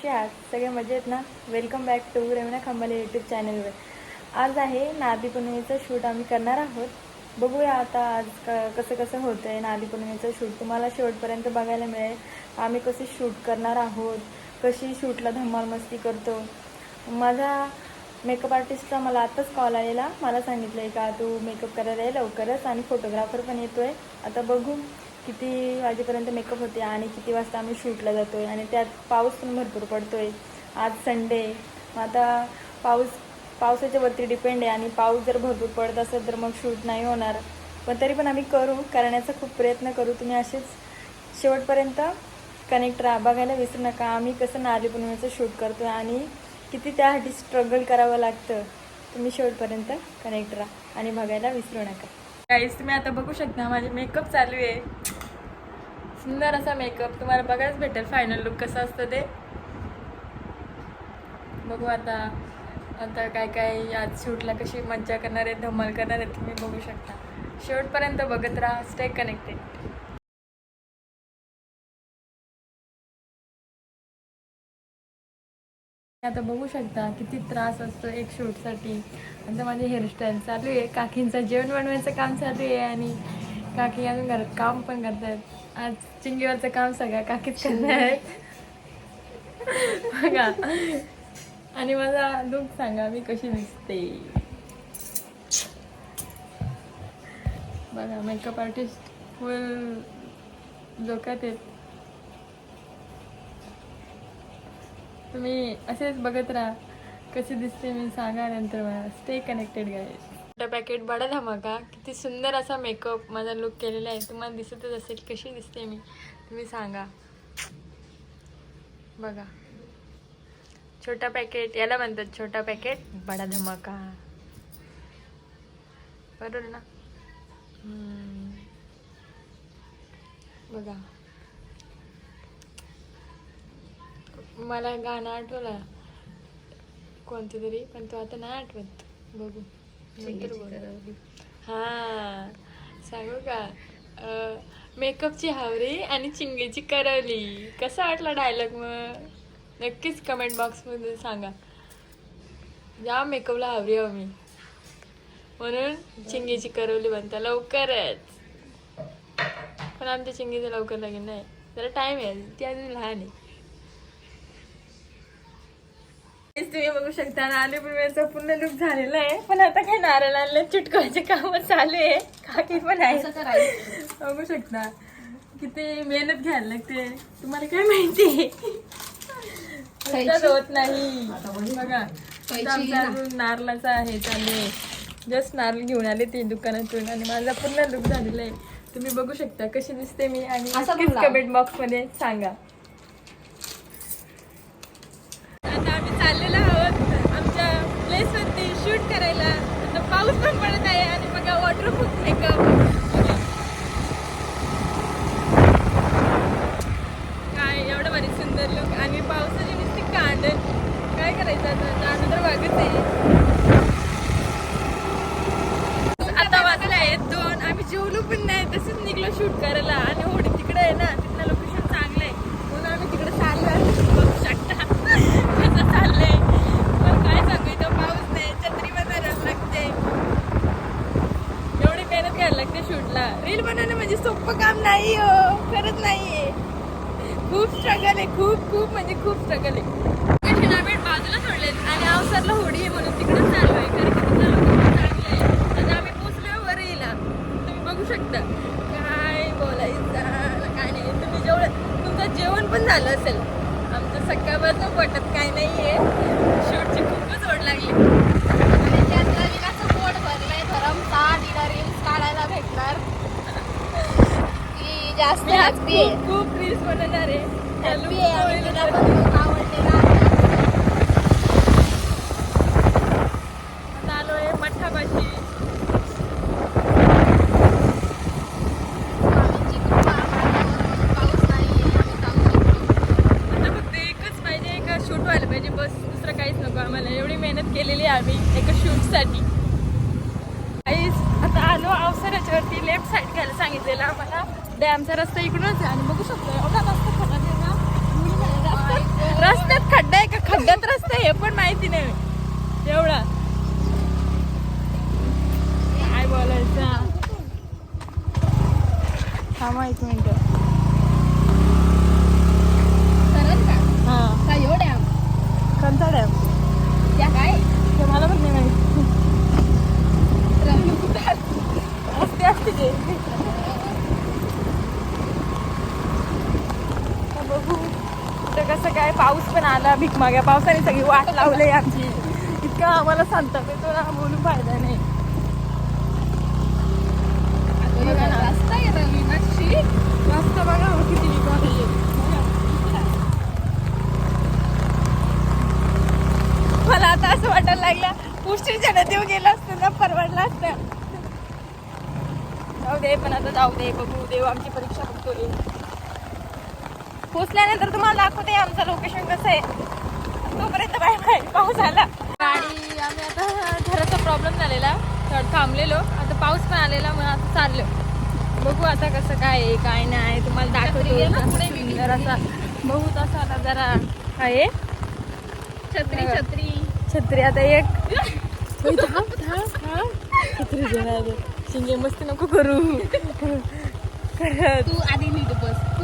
कसे आहात? सगळे मजेत ना? Welcome back to Ramana Khambale YouTube चॅनलवर आज आहे नादी पौर्णिमेचं शूट आम्ही करणार आहोत. बघूया आता आज क कसं कसं होतं आहे नादी पौर्णिमेचं शूट तुम्हाला शेवटपर्यंत बघायला मिळेल आम्ही कसे शूट करणार आहोत कशी शूटला धमाल मस्ती करतो. माझा मेकअप आर्टिस्टचा मला आत्ताच कॉल आलेला. मला सांगितलं आहे का तू मेकअप करायला ये लवकरच आणि फोटोग्राफर पण येतो आहे आता बघू. किती वाजेपर्यंत मेकअप होते आणि किती वाजता आम्ही शूटला जातो आहे आणि त्यात पाऊस पण भरपूर पडतो आहे आज संडे मग आता पाऊस पावसाच्या वरती डिपेंड आहे आणि पाऊस जर भरपूर पडत असेल तर मग शूट नाही होणार. पण तरी पण आम्ही करू करण्याचा खूप प्रयत्न करू. तुम्ही असेच शेवटपर्यंत कनेक्ट राहा. बघायला विसरू नका. आम्ही कसं नारळी बनवण्याचं शूट करतो आणि किती त्यासाठी स्ट्रगल करावं लागतं. तुम्ही शेवटपर्यंत कनेक्ट राहा आणि बघायला विसरू नका. काहीच तुम्ही आता बघू शकता माझे मेकअप चालू आहे. सुंदर असा मेकअप तुम्हाला बघायच भेटेल फायनल लुक कसं असतं ते. बघू आता आता काय काय आज शूटला कशी मज्जा करणार आहे धमाल करणार आहे तुम्ही बघू शकता. शेवटपर्यंत बघत राहा स्टे कनेक्टेड आता बघू शकता किती त्रास असतो एक शूटसाठी आता माझी हेअरस्टाईल चालू आहे काकींचं जेवण बनवायचं काम चालू आहे आणि काकी अजून घरात काम पण करतायत. आज चिंगीवरचं काम सगळ्या काकीच करणार आहेत बघा. आणि मला लुक सांगा मी कशी दिसते? बघा मेकअप आर्टिस्ट फुल डोक्यात आहेत. तुम्ही असेच बघत राहा. कशी दिसते मी सांगा नंतर मला. स्टे कनेक्टेड गाय पॅकेट बडा धमाका. किती सुंदर असा मेकअप माझा लुक केलेला आहे. तुम्हाला दिसतच असेल कशी दिसते मी? तुम्ही सांगा. बघा. छोटा पॅकेट याला म्हणतात छोटा पॅकेट बडा धमाका. बरोबर ना? बघा. मला गाणं आठवलं. कोणतं तरी पण तो आता नाही आठवत. बघू. हा. सांगू का? मेकअपची हावरी आणि चिंगेची करवली. कसा वाटला डायलॉग मग? नक्कीच कमेंट बॉक्समध्ये सांगा. जा मेकअपला हावरी हवं मी. म्हणून चिंगेची करवली बनता लवकरच. पण आमच्या चिंगीचं लवकर लागेल नाही. जरा टाइम आहे. ती अजून लहान आहे. तुम्ही बघू शकता. नारळ पिवळ्याचा पूर्ण लुक झालेला आहे. पण आता काय नारळ आणलं चिटकवायचे काम चालू आहे. काकी पण आहे बघू शकता. किती मेहनत घ्यायला लागते. तुम्हाला काय माहिती? होत नाही. बघा. नारळाचा आहे चालू आहे. जस्ट नारळ घेऊन आले ते दुकानातून आणि माझा पूर्ण लुक झालेला आहे. तुम्ही बघू शकता कशी दिसते मी आणि कमेंट बॉक्समध्ये सांगा आता आम्ही चाललेलो आहोत आमच्या प्लेसवरती शूट करायला आता पाऊस पण पडत आहे आणि बघा वॉटरप्रूफ मेकअप काय एवढं भारी सुंदर लुक आणि पावसाची नुसती कांडण काय करायचं आता जाणं तर वागत आहे आता वाजले आहेत दोन आम्ही जेवलो पण नाही तसंच निघलो शूट करायला आणि होडी तिकडे आहे ना तिथलं लोकेशन चांगलं आहे म्हणून आम्ही तिकडे चाललो बघू शकता कसं चाललंय पण काय सांगू इथं पाऊस नाही छत्री बनायलाच लागते एवढी मेहनत घ्यायला लागते शूटला रील बनवणं म्हणजे सोपं काम नाही हो खरंच नाहीये. खूप स्ट्रगल आहे खूप खूप म्हणजे खूप स्ट्रगल आहे. बाजूला सोडलेत आणि अवसरला होडी आहे म्हणून तिकडे चालू आहे कारण की तिथलं लोकेशन चांगलं आहे आता आम्ही पोचलो वर येईला तुम्ही बघू शकता काय बोलायचं काय नाही तुम्ही जेवढं तुमचं जेवण पण झालं असेल आमचं सकाळपासून पोटात काय नाही आहे शूटची खूपच ओढ लागली आणि त्यात रविकाचं पोट भरलंय भरमसाठ हिला रील्स काढायला भेटणार ती जास्त मी आज हॅपी आहे. खूप रील्स बनवणार आहे. हॅपी आहे. आणि तिला पण खूप आवडलेला. आहे. आता आलो आहे मठापाशी स्वामींची कृपा आम्हाला पाऊस नाहीये आम्ही जाऊ शकतो आता फक्त एकच पाहिजे का शूट व्हायला पाहिजे. बस दुसरं काहीच नको आम्हाला. एवढी मेहनत केलेली आहे आम्ही एका शूटसाठी आता आलो अवसराच्या वरती लेफ्ट साईड घ्यायला सांगितलेलं आम्हाला. डॅमचा रस्ता इकडूनच आहे. आणि बघू शकतो एवढा मस्त खड्डा रस्त्यात खड्डा आहे का? खड्ड्यात रस्ता आहे पण माहिती नाही. एवढा. काय बोलायचं? थांबा एक मिनिट. हां. डॅम? कोणता डॅम? त्या काय? ते मला पण नाही माहिती. रस्ते असते कसं काय पाऊस पण आला भीक माग्या पावसाने सगळी वाट लावली आमची. इतका आम्हाला सांगतात तो ना बोलून फायदा नाही. रस्ता आहे रस्ता बघा किती मला आता असं वाटायला लागलं पुष्टीच्या नदीवर गेला असतं ना परवडला असतं. जाऊ दे पण आता जाऊ दे बघू देव आमची परीक्षा बघतो पोचल्यानंतर तुम्हाला दाखवते आमचं लोकेशन कसं आहे. तोपर्यंत बाय बाय पाऊस आला. गाडी आम्ही आता घराचा प्रॉब्लेम झालेला. तर थांबलेलो. आता पाऊस पण आलेला मग आता चाललो. बघू आता कसं काय आहे काय नाही. तुम्हाला छत्री दाखवतो. असा बघू तसा आता जरा आहे. छत्री. छत्री. छत्री आता एक. ओय, थांब थांब थांब. छत्री शिंगे मस्ती नको करू. तू आधी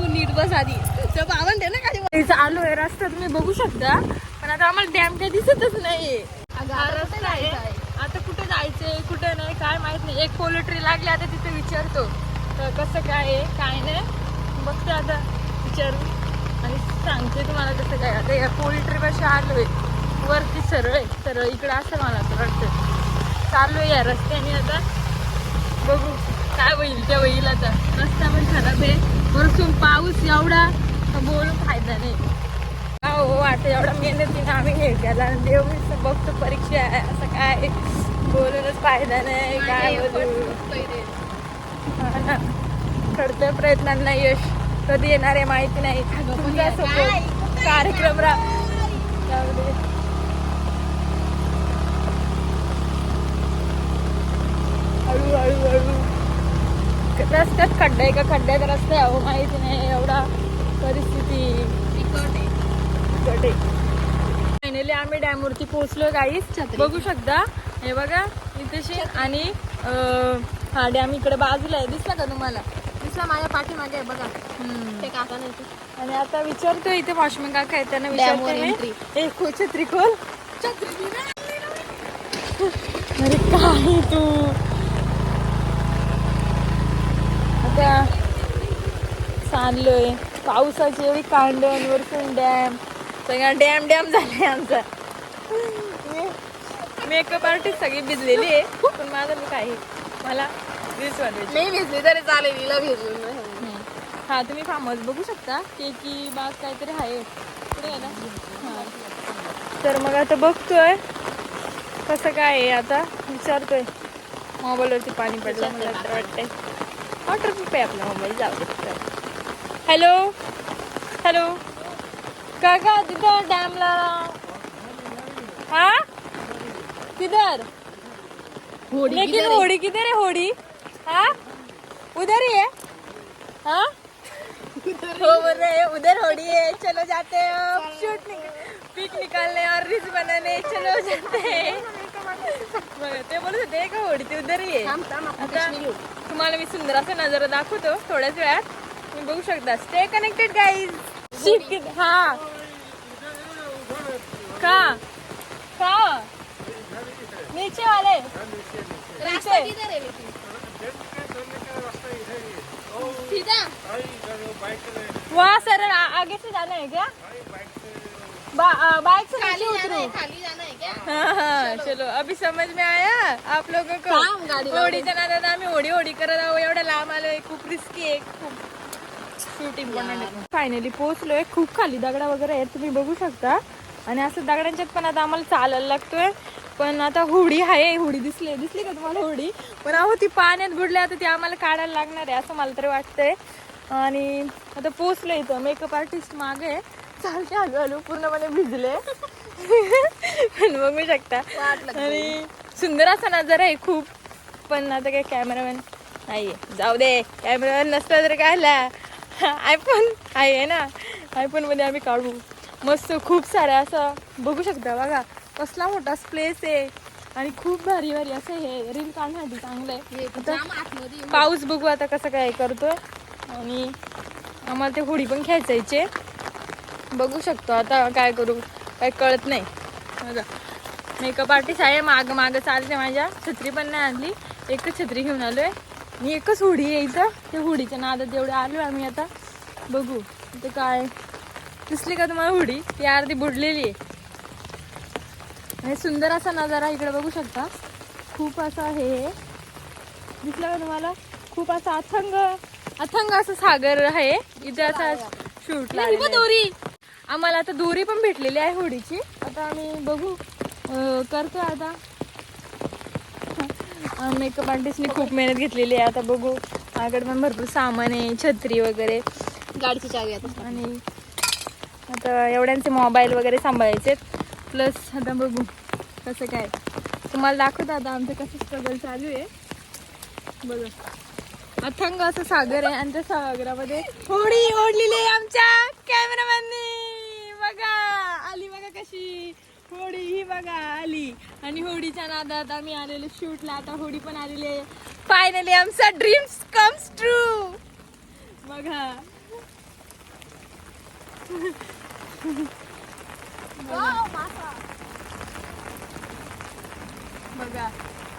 तू नीट बस आधी. तर बावन दे ना इथं आलो आहे रस्ता तुम्ही बघू शकता. पण आता आम्हाला डॅम काही दिसतच नाहीये. अगं, हा आता आहे. आहे. कुठे जायचंय कुठे नाही काय माहीत नाही. एक पोल्ट्री लागली आता तिथे विचारतो. तर कसं काय आहे काय नाही. बघते आता विचारू. आणि सांगते तुम्हाला कसं काय आता या पोल्ट्री पाशी आलोय. वरती सरळ आहे सरळ. इकडे असं मला असं वाटतं. चालू आहे या रस्त्याने आता. बघू काय होईल त्या होईल आता. रस्ता पण खराब आहे. वरतून पाऊस एवढा तर बोलून फायदा नाही. हा हो आता एवढा मेहनतीने आम्ही हे केला देव मी बघतो परीक्षा आहे असं काय बोलूनच फायदा नाही काय हा ना करतोय प्रयत्नांना यश. कधी येणार आहे माहिती नाही. कार्यक्रम रा जाऊ दे. हळू हळू हळू. रस्त्यात खड्डा आहे का? खड्ड्यात रस्ता आहे अहो माहिती नाही एवढा परिस्थिती. फायनली आम्ही डॅमवरती पोहोचलो गाईस छत्री. बघू शकता. हे बघा इथेशी आणि हा डॅम इकडे बाजूला आहे. दिसला का तुम्हाला? दिसला माझ्या पाठीमागे आहे बघा. ते काका नाही आणि आता विचारतो इथे वॉशमॅन काका आहे त्यांना विचारते. ए खो छत्री. अरे काय तू? आता चाललोय पावसाची एवढी कांडण वरतून डॅम. सगळा डॅम डॅम झालाय आमचा. मेकअप आर्टिस्ट सगळी भिजलेली आहे पण माझं लुक आहे मला ड्रेस वाटवायची मी भिजली तरी चालेल हिला भिजून नाही. हा तुम्ही फार्म हाऊस बघू शकता. केकी बाग काहीतरी आहे. पुढे आहे ना? हा. तर मग आता बघतोय कसं काय आहे आता. विचारतोय. मोबाईलवरती पाणी पडलं मला तर वाटतंय. वॉटर प्रूफ आहे आपला मोबाईल जाऊ दे हॅलो हॅलो काका तिथं डॅमला हा? किधर? होडी लेकिन किधर होड़ी किधर है होड़ी? हाँ? उधर ही है। हाँ? वो बोल रहे हैं उधर होड़ी है चलो जाते हैं। शूट पिक निकालने और रील्स बनाने चलो जाते हैं। ते बोलत होते का होडी ते उधर ही आहे. तुम्हाला मी सुंदर असा नजारा दाखवतो थोड्याच वेळात. तुम्ही बघू शकता. स्टे कनेक्टेड गाईज हा. का? का? नीचे. वाले है? सीधा. वहाँ सर आगे से जाना है क्या बाइक से खाली नीचे जाना उतरो. चलो. अभी समझ में आया? आप लोगों को. होडीच्या नादात आम्ही होडी होडी करत आहो एवढं लांब आलोय खूप रिस्की आहे खूप शूट इम्पॉर्टंट आहे फायनली पोहोचलोय. खूप खाली दगडा वगैरे आहेत तुम्ही बघू शकता. आणि असं दगडांच्यात पण आता आम्हाला चालायला लागतोय. पण आता होडी आहे होडी दिसली दिसली का तुम्हाला होडी? पण अहो ती पाण्यात बुडली आता ती आम्हाला काढायला लागणार आहे असं मला तरी वाटतंय. आणि आता पोचलो इथं. मेकअप आर्टिस्ट मागे. चालते हळूहळू पूर्णपणे भिजले. पण बघू शकता. आणि सुंदर असा नजारा आहे खूप. पण आता काय कॅमेरामॅन नाहीये. जाऊ दे कॅमेरामॅन नसला तर काय आयफोन आहे ना? आयफोनमध्ये आम्ही काढू. मस्त खूप साऱ्या असं. बघू शकता बघा कसला मोठा प्लेस आहे. आणि खूप भारी भारी असं हे रील काढण्यासाठी चांगलं आहे. हे पाऊस बघू आता कसं काय करतोय. आणि आम्हाला ते होडी पण खेचायचे बघू शकतो. आता काय करू? काय कळत नाही. बघा. मेकअप आर्टिस्ट आहे माग माग चालते माझ्या. छत्री पण नाही आणली. एकच छत्री घेऊन आलोय. आणि एकच होडी आहे इथं. त्या होडीच्या नादात एवढे आलोय आम्ही आता. बघू. ते काय? दिसली का तुम्हाला होडी? ती अर्धी बुडलेली आहे. आणि सुंदर असा नजारा इकडे बघू शकता. खूप असा हे आहे. दिसलं का तुम्हाला? खूप असा अथंग अथंग असं सागर आहे. इथे असा शूट दोरी आम्हाला आता दोरी पण भेटलेली आहे होडीची. आता आम्ही बघू. अं, करतोय आता. मेकअप आर्टिस्टने खूप मेहनत घेतलेली आहे. आता बघू. माझ्याकडे पण भरपूर सामान आहे छत्री वगैरे. गाडीची चावी आता आणि आता एवढ्यांचे मोबाईल वगैरे सांभाळायचे प्लस आता बघू कसं काय. तुम्हाला दाखवतो आता आमचं कसं स्ट्रगल चालू आहे. बघा. अथंग असं सागर आहे आणि त्या सागरामध्ये होडी ओढलेली आहे आमच्या कॅमेरामॅननी कशी? होडी ही बघा आली. आणि होडीच्या नादात आम्ही आलेलो शूटला. आता होडी पण आलेली आहे. फायनली आमचा ड्रीम्स कम्स ट्रू बघा. बघा.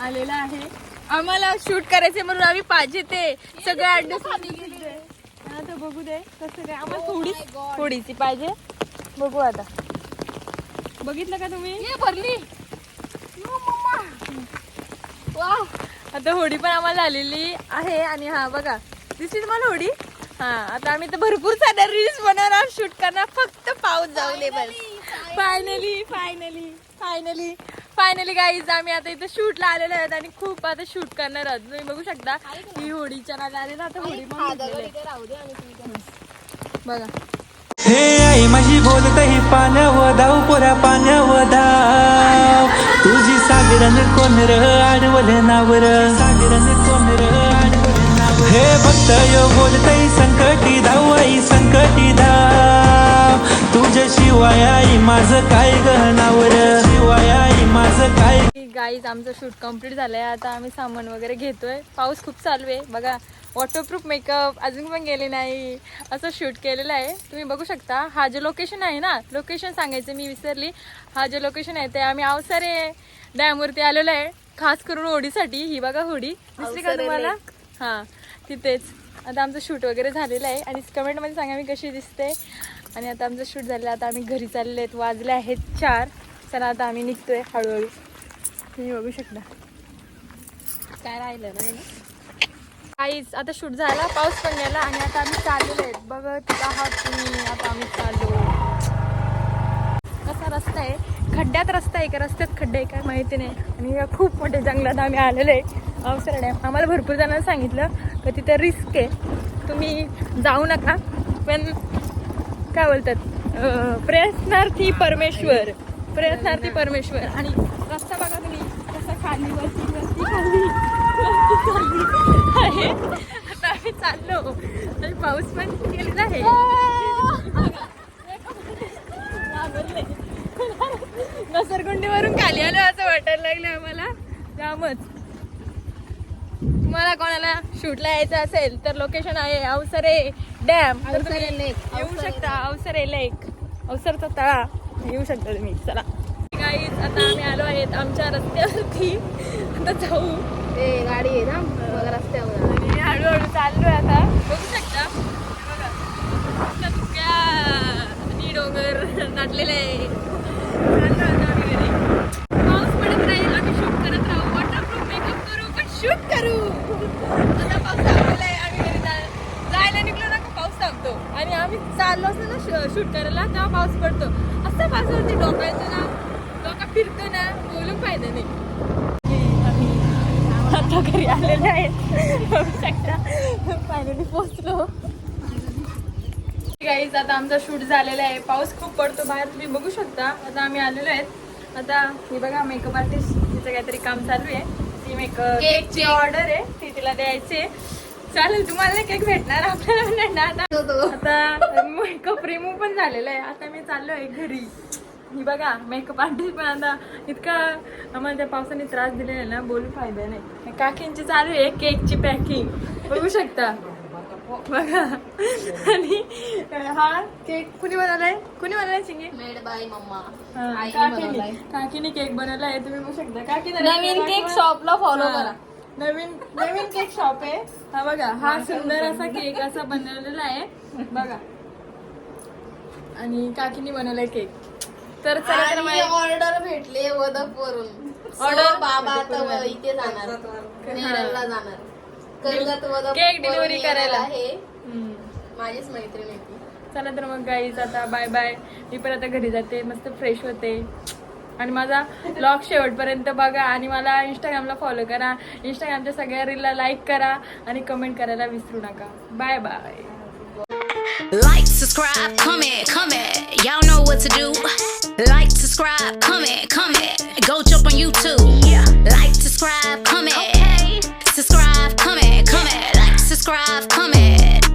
आलेला आहे. आम्हाला शूट करायचे म्हणून आम्ही पाहिजे ते. सगळं ऍडजस्ट आता बघू दे कसं काय. आम्हाला थोडी थोडीची पाहिजे. बघू आता. बघितलं का तुम्ही? ये भरली. वा आता होडी पण आम्हाला आलेली आहे आणि हा बघा. दिसली तुम्हाला होडी? हा आता आम्ही तर भरपूर साऱ्या रील्स बनवणार शूट करणार फक्त पाऊस जाऊ दे बस. Finally finally finally finally guys आम्ही आता इथं शूटला आलेलो आहेत आणि खूप आता शूट करणार आहोत. तुम्ही बघू शकता ही होडीच्या नाला आले ना आता होडी पण बघा. हे आई माझी बोलत ही पाण्यावर धाव पुऱ्या पाण्यावर धाव. तुझी सागरन कोनर र नावर. सागरन कोनर हे भक्त यो बोलतई संकटी धाव आई संकटी धाव. तुझ्या शिवाय आई माझं काय गहनावर शिवाय आई माझं काय गाईज आमचं शूट कंप्लीट झालंय. आता आम्ही सामान वगैरे घेतोय. पाऊस खूप चालू आहे. बघा वॉटरप्रूफ मेकअप अजून पण गेले नाही. असं शूट केलेलं आहे. तुम्ही बघू शकता. हा जो लोकेशन आहे ना लोकेशन सांगायचं मी विसरली. हा जो लोकेशन आहे ते आम्ही अवसरे डॅमवरती आलेलो आहे. खास करून होडीसाठी. ही बघा होडी. दिसली का तुम्हाला. हां तिथेच. आता आमचं शूट वगैरे झालेलं आहे. आणि कमेंटमध्ये सांगा मी कशी दिसते. आणि आता आमचं शूट झालेलं आहे. आता आम्ही घरी चालले आहेत. वाजले आहेत चार. चला आता आम्ही निघतोय हळूहळू. तुम्ही बघू शकता. काय राहिलं नाही ना? काहीच आता शूट झाला पाऊस पण गेला आणि आता आम्ही चाललेलो आहेत बघत आहात तुम्ही आता आम्ही चाललो. कसा रस्ता आहे? खड्ड्यात रस्ता आहे का? रस्त्यात खड्डे आहे काय माहिती नाही. आणि या खूप मोठ्या जंगलात आम्ही आलेलो आहे. अवसर डॅम आम्हाला भरपूर जणांना सांगितलं का तिथं रिस्क आहे. तुम्ही जाऊ नका. पण काय बोलतात? प्रयत्नार्थी परमेश्वर. प्रयत्नार्थी परमेश्वर. आणि रस्ता बघा खाली वरती वरती खाली. आहे आता आम्ही चाललो. आणि पाऊस पण गेलेला आहे. घसरगुंडीवरून खाली आलो असं वाटायला लागलं आम्हाला. जामच. तुम्हाला कोणाला शूटला यायचं असेल तर लोकेशन आहे अवसरे डॅम तर तुम्ही lake, येऊ शकता अवसरे लेक अवसरचा तळा. येऊ शकता तुम्ही. चला. आता आम्ही आलो आहेत आमच्या रस्त्यावरती. आता जाऊ. ते गाडी आहे ना बघा रस्त्यावर आणि हळूहळू चाललोय आता बघू शकता हे बघा. इतका धुक्या डोंगर नाटलेले आहे चाललो आता आम्ही घरी. पाऊस पडत राहील आम्ही शूट करत राहू वॉटरप्रूफ मेकअप करू पण शूट करू आता पाऊस थांबलेला आहे आम्ही घरी जा- जायला निघलो ना का पाऊस थांबतो आणि आम्ही चाललो असतो ना शूट करायला तेव्हा पाऊस पडतो असं पावसावरती डोकायचं ना डोका फिरतो ना बोलून फायदा नाही आता घरी आलेले आहेत बघू फायनली पोचलो गाईज आता आमचा शूट झालेला आहे. पाऊस खूप पडतो बाहेर. तुम्ही बघू शकता. आता आम्ही आलेलो आहेत. आता हे बघा मेकअप आर्टिस्ट तिचं काहीतरी काम चालू आहे. ती मेकअप केकची ऑर्डर आहे. ती तिला द्यायची. चालेल तुम्हाला केक भेटणार. आपल्याला आता- मेकअप रिमूव्ह पण झालेला आहे. आता मी चाललो आहे घरी. ही बघा मेकअप आर्टिस्ट पण आता इतका आम्हाला त्या पावसाने त्रास दिलेला आहे ना बोलू फायदा नाही. काकींची चालू आहे केकची पॅकिंग बघू शकता. बघा. आणि हा केक कुणी बनवलाय? कुणी बनवलाय चिंगी? Made by mamma. हा, आईने काकीने बनवलाय. काकीने केक बनवला आहे तुम्ही बघू शकता. काकी नवीन केक शॉपला फॉलो. करा. नवीन नवीन केक शॉप आहे. हा बघा हा सुंदर असा केक असा बनवलेला आहे. बघा. आणि काकीने बनवलाय केक. तर चला तर आणि मग- ऑर्डर भेटले वदप वरून Order? बाबा आता व- इथे जाणार. नेरळला जाणार. वरून येणार करायला. आहे. माझीच मैत्रीण आहे ती चला तर मग गाईज आता बाय बाय मी पण आता घरी जाते मस्त फ्रेश होते आणि माझा ब्लॉग शेवटपर्यंत बघा आणि मला इंस्टाग्रामला फॉलो करा इंस्टाग्रामच्या सगळ्या रीलला लाईक करा आणि कमेंट करायला विसरू नका bye bye Like, subscribe, comment, comment. Y'all know what to do. Like, subscribe, comment, comment. Go jump on YouTube. Yeah. describe. Come.